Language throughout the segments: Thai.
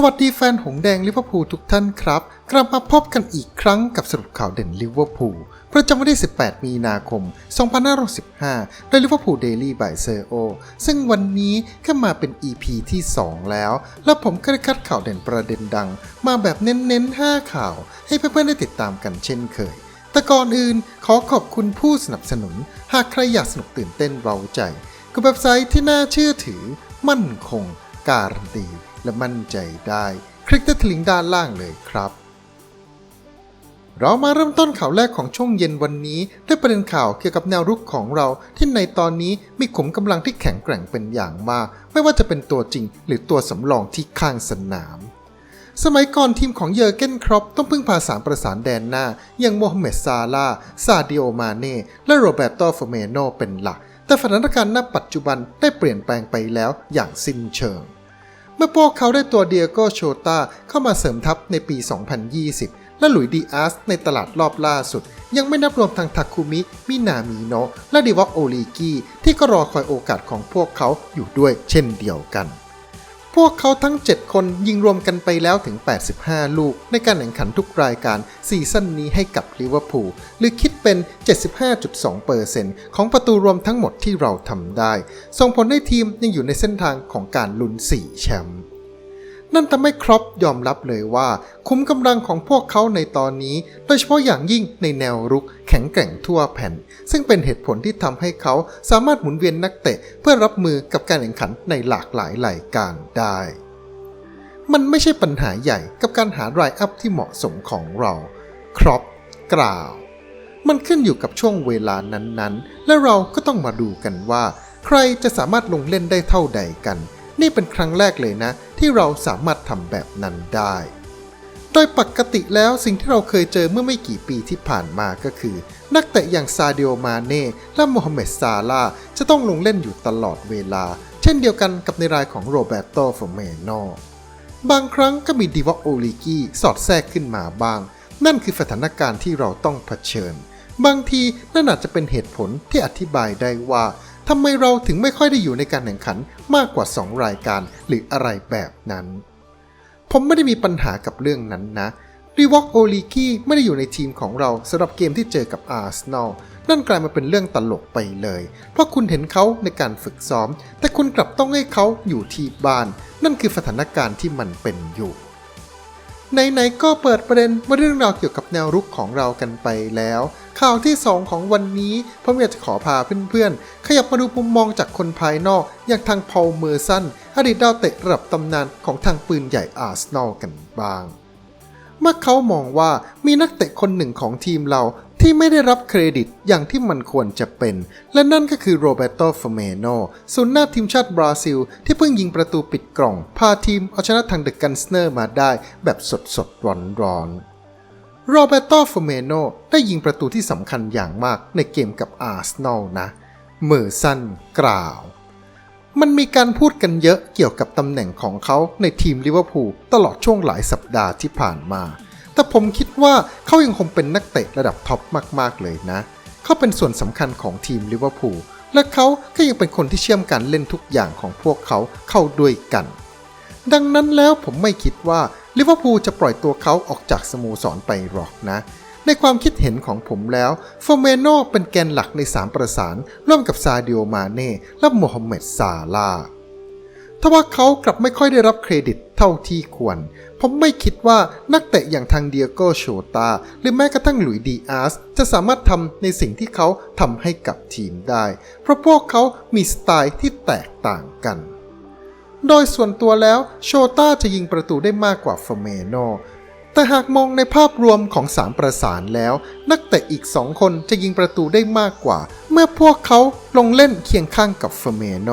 สวัสดีแฟนหงแดงลิเวอร์พูลทุกท่านครับ กลับมาพบกันอีกครั้งกับสรุปข่าวเด่นลิเวอร์พูลประจำวันที่ 18 มีนาคม 2515โดยลิเวอร์พูลเดลี่บายเซอร์โอซึ่งวันนี้ก็มาเป็น EP ที่ 2 แล้ว และผมก็ได้คัดข่าวเด่นประเด็นดัง มาแบบเน้นๆ 5 ข่าว ให้เพื่อนๆได้ติดตามกันเช่นเคยแต่ก่อนอื่นขอขอบคุณผู้สนับสนุน หากใครอยากสนุกตื่นเต้นเร้าใจกับเว็บไซต์ที่น่าเชื่อถือ มั่นคง การันตี และมั่นใจได้ คลิกที่ลิงก์ด้านล่างเลยครับ เรามาเริ่มต้นข่าวแรกของช่วงเย็นวันนี้ด้วยประเด็นข่าวเกี่ยวกับแนวรุกของเราที่ในตอนนี้มีขุมกำลังที่แข็งแกร่งเป็นอย่างมาก ไม่ว่าจะเป็นตัวจริง หรือตัวสำรองที่ข้างสนามสมัยก่อนทีมของเยอร์เกนครอปต้องพึ่งพาสามประสานแดนหน้า อย่างโมฮัมเหม็ดซาลาซาดิโอมาเน่ และโรเบร์โตเฟเมโนเป็นหลัก แต่สถานการณ์ณปัจจุบันได้เปลี่ยนแปลงไปแล้วอย่างสิ้นเชิง เมื่อพวกเขาได้ตัวเดียโกโชตาเข้ามาเสริมทัพในปี 2020 และหลุยดีอาสในตลาดรอบล่าสุด ยังไม่นับรวมทางทาคุมิ มินามิโนะและดิวอกโอลิกิที่ก็รอคอยโอกาสของพวกเขาอยู่ด้วยเช่นเดียวกัน วกเขาทั้ง 7 คนยิงรวมกันไปแล้วถึง 85 ลูก ในการแข่งขันทุกรายการซีซั่นนี้ให้กับลิเวอร์พูลหรือคิดเป็น 75.2%ของประตูรวมทั้งหมดที่เราทำได้ ส่งผลให้ทีมยังอยู่ในเส้นทางของการลุ้น 4 แชมป์ นั่นทำให้ครอปยอมรับเลยว่า คุ้มกำลังของพวกเขาในตอนนี้ โดยเฉพาะอย่างยิ่งในแนวรุกแข็งแกร่งทั่วแผ่น ซึ่งเป็นเหตุผลที่ทำให้เขาสามารถหมุนเวียนนักเตะ เพื่อรับมือกับการแข่งขันในหลากหลายรายการได้ มันไม่ใช่ปัญหาใหญ่กับการหารายอัพที่เหมาะสมของเราครอปกล่าว มันขึ้นอยู่กับช่วงเวลานั้นๆ และเราก็ต้องมาดูกันว่า ใครจะสามารถลงเล่นได้เท่าใดกัน นี่เป็นครั้งแรกเลยนะ ที่เราสามารถทำแบบนั้นได้ โดยปกติแล้วสิ่งที่เราเคยเจอเมื่อไม่กี่ปีที่ผ่านมาก็คือ นักเตะอย่างซาเดิโอมาเน่และโมฮัมเหม็ดซาลาจะต้องลงเล่นอยู่ตลอดเวลา เช่นเดียวกันกับในรายของโรเบร์โตฟอร์เมโนบางครั้งก็มีดิวอกโอลิกีสอดแทรกขึ้นมาบ้าง นั่นคือสถานการณ์ที่เราต้องเผชิญ บางทีนั่นอาจจะเป็นเหตุผลที่อธิบายได้ว่า ทำไมเราถึงไม่ค่อยได้อยู่ในการแข่งขันมากกว่า 2 รายการหรืออะไรแบบนั้น ผมไม่ได้มีปัญหากับเรื่องนั้นนะรีวอกโอลิกี้ไม่ได้อยู่ในทีมของเราสำหรับเกมที่เจอกับอาร์เซนอลนั่นกลายมาเป็นเรื่องตลกไปเลย เพราะคุณเห็นเขาในการฝึกซ้อม แต่คุณกลับต้องให้เขาอยู่ที่บ้าน นั่นคือสถานการณ์ที่มันเป็นอยู่ ไหนๆก็เปิดประเด็นมาเรื่องราวเกี่ยวกับแนวรุกของเรากันไปแล้ว ข่าวที่ 2 ของวันนี้ผมอยากจะขอพาเพื่อนๆ ขยับมาดูมุมมองจากคนภายนอก อย่างทางพอลเมอร์สันอดีตดาวเตะระดับตำนานของทางปืนใหญ่อาร์เซนอลกันบ้าง เมื่อเขามองว่ามีนักเตะคนหนึ่งของทีมเรา ที่ไม่ได้รับเครดิตอย่างที่มันควรจะเป็น และนั่นก็คือโรเบร์โตฟอร์เมโนศูนย์หน้าทีมชาติบราซิล ที่เพิ่งยิงประตูปิดกล่อง พาทีมเอาชนะทางเดอะกันสเนอร์มาได้แบบสดสดร้อนร้อนๆโรเบร์โตฟอร์เมโนได้ยิงประตูที่สำคัญอย่างมากในเกมกับอาร์เซนอลนะเมอร์สันกล่าวมันมีการพูดกันเยอะเกี่ยวกับตำแหน่งของเขาในทีมลิเวอร์พูลตลอดช่วงหลายสัปดาห์ที่ผ่านมา แต่ผมคิดว่าเขายังคงเป็นนักเตะระดับท็อปมากๆเลยนะ เขาเป็นส่วนสำคัญของทีมลิเวอร์พูลและเขาก็ยังเป็นคนที่เชื่อมการเล่นทุกอย่างของพวกเขาเข้าด้วยกัน ดังนั้นแล้วผมไม่คิดว่าลิเวอร์พูลจะปล่อยตัวเขาออกจากสโมสรไปหรอกนะ ในความคิดเห็นของผมแล้วฟอร์เมโนเป็นแกนหลักใน3ประสาน ร่วมกับซาดิโอมาเน่และโมฮัมเหม็ดซาลาห์ ทว่าเขากลับไม่ค่อยได้รับเครดิตเท่าที่ควรผมไม่คิดว่านักเตะอย่างทางเดียโกโชตา หรือแม้กระทั่งหลุยดีอาสจะสามารถทำในสิ่งที่เขาทำให้กับทีมได้ เพราะพวกเขามีสไตล์ที่แตกต่างกัน โดยส่วนตัวแล้วโชตาจะยิงประตูได้มากกว่าเฟเมโน แต่หากมองในภาพรวมของสามประสานแล้ว นักเตะอีกสองคนจะยิงประตูได้มากกว่า เมื่อพวกเขาลงเล่นเคียงข้างกับเฟอร์เมโน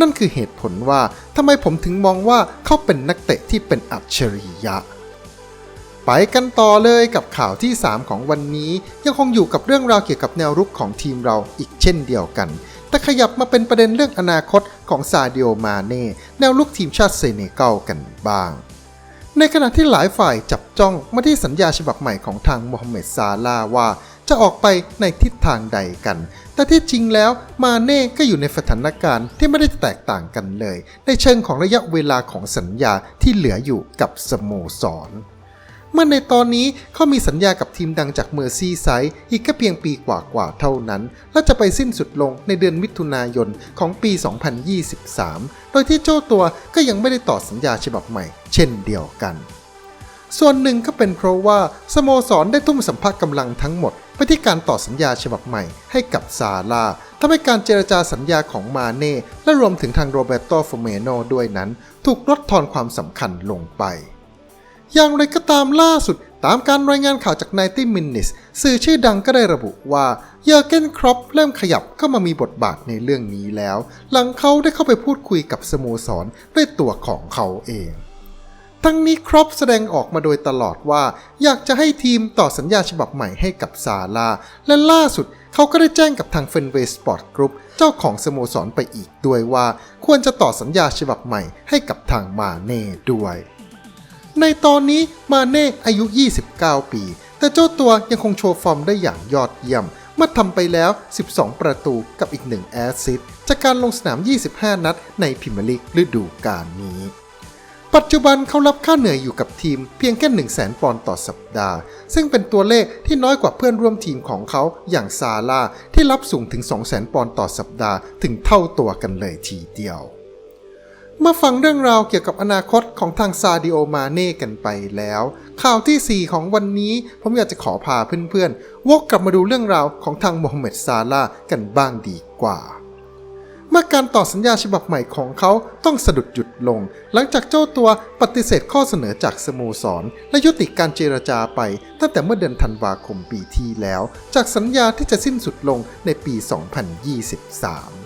นั่นคือเหตุผลว่าทำไมผมถึงมองว่าเขาเป็นนักเตะที่เป็นอัจฉริยะ ไปกันต่อเลยกับข่าวที่ 3 ของวันนี้ ยังคงอยู่กับเรื่องราวเกี่ยวกับแนวรุกของทีมเราอีกเช่นเดียวกัน แต่ขยับมาเป็นประเด็นเรื่องอนาคตของซาเดิโอมาเน่แนวลุกทีมชาติเซเนกัลกันบ้าง ในขณะที่หลายฝ่ายจับจ้องมาที่สัญญาฉบับใหม่ของทางมูฮัมเหม็ดซาลาว่าจะออกไปในทิศทางใดกัน แต่ที่จริงแล้วมาเน่ก็อยู่ในสถานการณ์ที่ไม่ได้แตกต่างกันเลย ในเชิงของระยะเวลาของสัญญาที่เหลืออยู่กับสโมสร เมื่อในตอนนี้เขามีสัญญากับทีมดังจากเมอร์ซีไซด์อีกแค่เพียงปีกว่าๆเท่านั้น และจะไปสิ้นสุดลงในเดือนมิถุนายนของปี 2023 โดยที่เจ้าตัวก็ยังไม่ได้ต่อสัญญาฉบับใหม่ เช่นเดียวกัน ส่วนหนึ่งก็เป็นเพราะว่าสโมสรได้ทุ่มสัมภาระกำลังทั้งหมดไปที่การต่อสัญญาฉบับใหม่ให้กับซาร่าทำให้การเจรจาสัญญาของมาเน่และรวมถึงทางโรเบโตฟเมโนด้วยนั้น ถูกลดทอนความสำคัญลงไป อย่างไรก็ตามล่าสุด ตามการรายงานข่าวจาก 90 Minutes สื่อชื่อดังก็ได้ระบุว่าเยอร์เกนครอปเริ่มขยับเข้ามามีบทบาทในเรื่องนี้แล้ว หลังเขาได้เข้าไปพูดคุยกับสโมสรด้วยตัวของเขาเองทั้งนี้ครอปแสดงออกมาโดยตลอดว่า อยากจะให้ทีมต่อสัญญาฉบับใหม่ให้กับซาร่าและล่าสุดเขาก็ได้แจ้งกับทางเฟนเวย์สปอร์ตกรุ๊ปเจ้าของสโมสรไปอีกด้วยว่า ควรจะต่อสัญญาฉบับใหม่ให้กับทางมาเน่ด้วย ในตอนนี้มาเน่อายุ 29 ปี แต่เจ้าตัวยังคงโชว์ฟอร์มได้อย่างยอดเยี่ยม เมื่อทำไปแล้ว 12 ประตูกับอีก 1 แอสซิสต์จากการลงสนาม 25 นัดในพรีเมียร์ลีกฤดูกาลนี้ ปัจจุบันเขารับค่าเหนื่อยอยู่กับทีมเพียงแค่1 0 0 0 0แปอนด์ต่อสัปดาห์ ซึ่งเป็นตัวเลขที่น้อยกว่าเพื่อนร่วมทีมของเขาอย่างซาร่าที่รับสูงถึง 2 0 0 0 0 0ปอนด์ต่อสัปดาห์ถึงเท่าตัวกันเลยทีเดียว เมื่อฟังเรื่องราวเกี่ยวกับอนาคตของทางซาดิโอมาเน่กันไปแล้ว ข่าวที่ 4 ของวันนี้ผมอยากจะขอพาเพื่อนๆวกกลับมาดูเรื่องราวของทางโมฮัมเหม็ดซาลาห์กันบ้างดีกว่า เมื่อการต่อสัญญาฉบับใหม่ของเขาต้องสะดุดหยุดลง หลังจากเจ้าตัวปฏิเสธข้อเสนอจากสโมสร และยุติการเจรจาไป ตั้งแต่เมื่อเดือนธันวาคมปีที่แล้ว จากสัญญาที่จะสิ้นสุดลงในปี 2023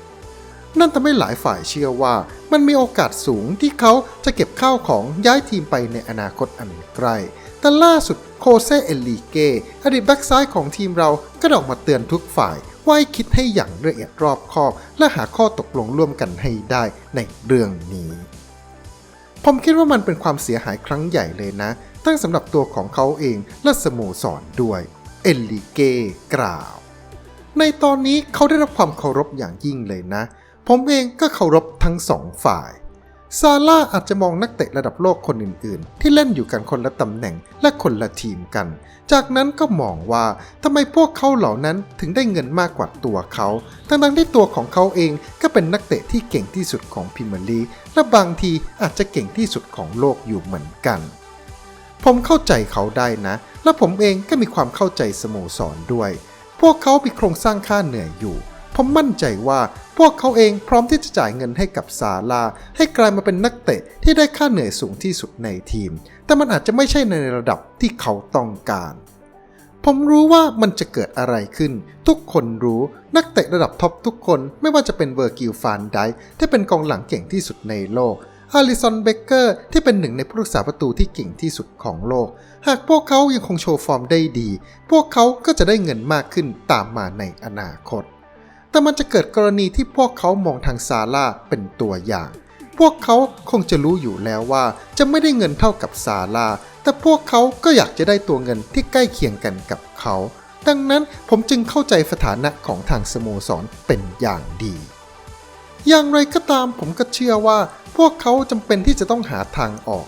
นั่นทำให้หลายฝ่ายเชื่อว่า มันมีโอกาสสูงที่เขาจะเก็บข้าวของย้ายทีมไปในอนาคตอันใกล้แต่ล่าสุดโคเซเอลีเกอดีตแบ็กซ้ายของทีมเราก็ออกมาเตือนทุกฝ่ายว่าให้คิดให้อย่างละเอียดรอบคอบ และหาข้อตกลงร่วมกันให้ได้ในเรื่องนี้ ผมคิดว่ามันเป็นความเสียหายครั้งใหญ่เลยนะทั้งสำหรับตัวของเขาเองและสโมสรด้วย เอลลีเกกล่าว ในตอนนี้เขาได้รับความเคารพอย่างยิ่งเลยนะ ผมเองก็เคารพทั้งสองฝ่าย ซาร่าอาจจะมองนักเตะระดับโลกคนอื่นๆ ที่เล่นอยู่กันคนละตำแหน่งและคนละทีมกัน จากนั้นก็มองว่าทำไมพวกเขาเหล่านั้นถึงได้เงินมากกว่าตัวเขา ทั้งๆที่ตัวของเขาเองก็เป็นนักเตะที่เก่งที่สุดของพรีเมลีและบางทีอาจจะเก่งที่สุดของโลกอยู่เหมือนกัน ผมเข้าใจเขาได้นะ และผมเองก็มีความเข้าใจสโมสรด้วย พวกเขามีโครงสร้างค่าเหนื่อยอยู่ ผมมั่นใจว่าพวกเขาเองพร้อมที่จะจ่ายเงินให้กับซาร่าให้กลายมาเป็นนักเตะที่ได้ค่าเหนื่อยสูงที่สุดในทีม แต่มันอาจจะไม่ใช่ในระดับที่เขาต้องการผมรู้ว่ามันจะเกิดอะไรขึ้น ทุกคนรู้นักเตะระดับท็อปทุกคนไม่ว่าจะเป็นเวอร์กิลฟานไดที่เป็นกองหลังเก่งที่สุดในโลกอาริสันเบเกอร์ที่เป็นหนึ่งในผู้รักษาประตูที่เก่งที่สุดของโลก หากพวกเขายังคงโชว์ฟอร์มได้ดี พวกเขาก็จะได้เงินมากขึ้นตามมาในอนาคต แต่มันจะเกิดกรณีที่พวกเขามองทางซาร่าเป็นตัวอย่าง พวกเขาคงจะรู้อยู่แล้วว่าจะไม่ได้เงินเท่ากับซาร่า แต่พวกเขาก็อยากจะได้ตัวเงินที่ใกล้เคียงกันกับเขา ดังนั้นผมจึงเข้าใจสถานะของทางสโมสรเป็นอย่างดี อย่างไรก็ตามผมก็เชื่อว่า พวกเขาจำเป็นที่จะต้องหาทางออก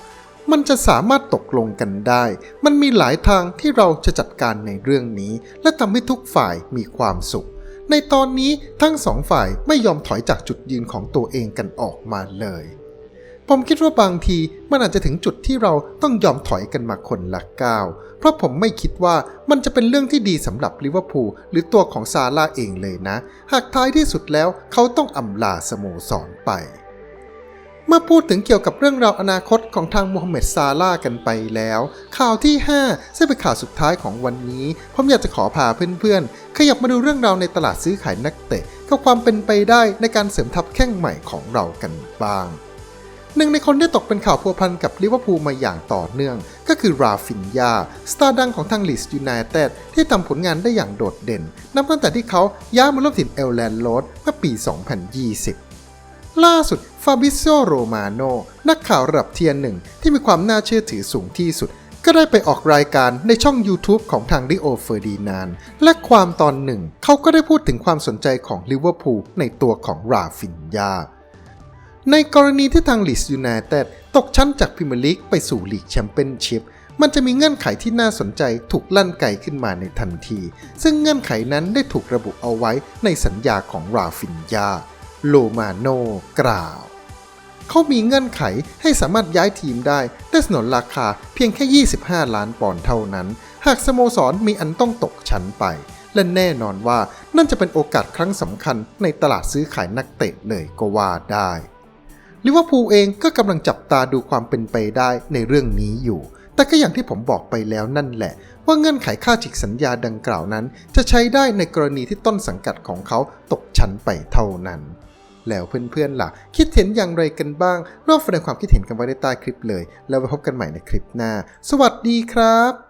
มันจะสามารถตกลงกันได้ มันมีหลายทางที่เราจะจัดการในเรื่องนี้ และทำให้ทุกฝ่ายมีความสุข ในตอนนี้ทั้งสองฝ่ายไม่ยอมถอยจากจุดยืนของตัวเองกันออกมาเลย ผมคิดว่าบางทีมันอาจจะถึงจุดที่เราต้องยอมถอยกันมาคนละก้าว เพราะผมไม่คิดว่ามันจะเป็นเรื่องที่ดีสำหรับลิเวอร์พูลหรือตัวของซาร่าเองเลยนะ หากท้ายที่สุดแล้วเขาต้องอำลาสโมสรไป เมื่อพูดถึงเกี่ยวกับเรื่องราวอนาคตของทางโมฮัมเหม็ดซาร่ากันไปแล้ว ข่าวที่ 5 ซึ่งเป็นข่าวสุดท้ายของวันนี้ ผมอยากจะขอพาเพื่อนๆ ขยับมาดูเรื่องราวในตลาดซื้อขายนักเตะกับความเป็นไปได้ในการเสริมทัพแข้งใหม่ของเรากันบ้างหนึ่งในคนที่ตกเป็นข่าวพัวพันกับลิเวอร์พูลมาอย่างต่อเนื่อง ก็คือราฟินยา สตาร์ดังของทางลีสยูไนเต็ดที่ทำผลงานได้อย่างโดดเด่น นับตั้งแต่ที่เขาย้ายมาร่วมทีมเอลแลนด์โรดเมื่อปี 2020 ล่าสุดฟาบิโซโรมาโนนักข่าวระดับเทียร์หนึ่งที่มีความน่าเชื่อถือสูงที่สุด ก็ได้ไปออกรายการในช่อง YouTube ของทางริโอเฟอร์ดีนาน และความตอนหนึ่ง เขาก็ได้พูดถึงความสนใจของลิเวอร์พูลในตัวของราฟินยา ในกรณีที่ทางลีสยูไนเต็ดตกชั้นจากพรีเมียร์ลีกไปสู่ลีกแชมเปี้ยนชิพมันจะมีเงื่อนไขที่น่าสนใจถูกลั่นไกขึ้นมาในทันที ซึ่งเงื่อนไขนั้นได้ถูกระบุเอาไว้ในสัญญาของราฟินยา โลมาโนกล่าว เขามีเงื่อนไขให้สามารถย้ายทีมได้ด้วยสนนราคาเพียงแค่ 25 ล้านปอนด์เท่านั้น หากสโมสรมีอันต้องตกชั้นไป และแน่นอนว่านั่นจะเป็นโอกาสครั้งสำคัญในตลาดซื้อขายนักเตะเลยก็ว่าได้ลิเวอร์พูลเองก็กำลังจับตาดูความเป็นไปได้ในเรื่องนี้อยู่ แต่ก็อย่างที่ผมบอกไปแล้วนั่นแหละ ว่าเงื่อนไขค่าฉีกสัญญาดังกล่าวนั้น จะใช้ได้ในกรณีที่ต้นสังกัดของเขาตกชั้นไปเท่านั้น แล้วเพื่อนๆล่ะ คิดเห็นอย่างไรกันบ้างร่วมแสดงความคิดเห็นกันไว้ในใต้คลิปเลย แล้วไปพบกันใหม่ในคลิปหน้า สวัสดีครับ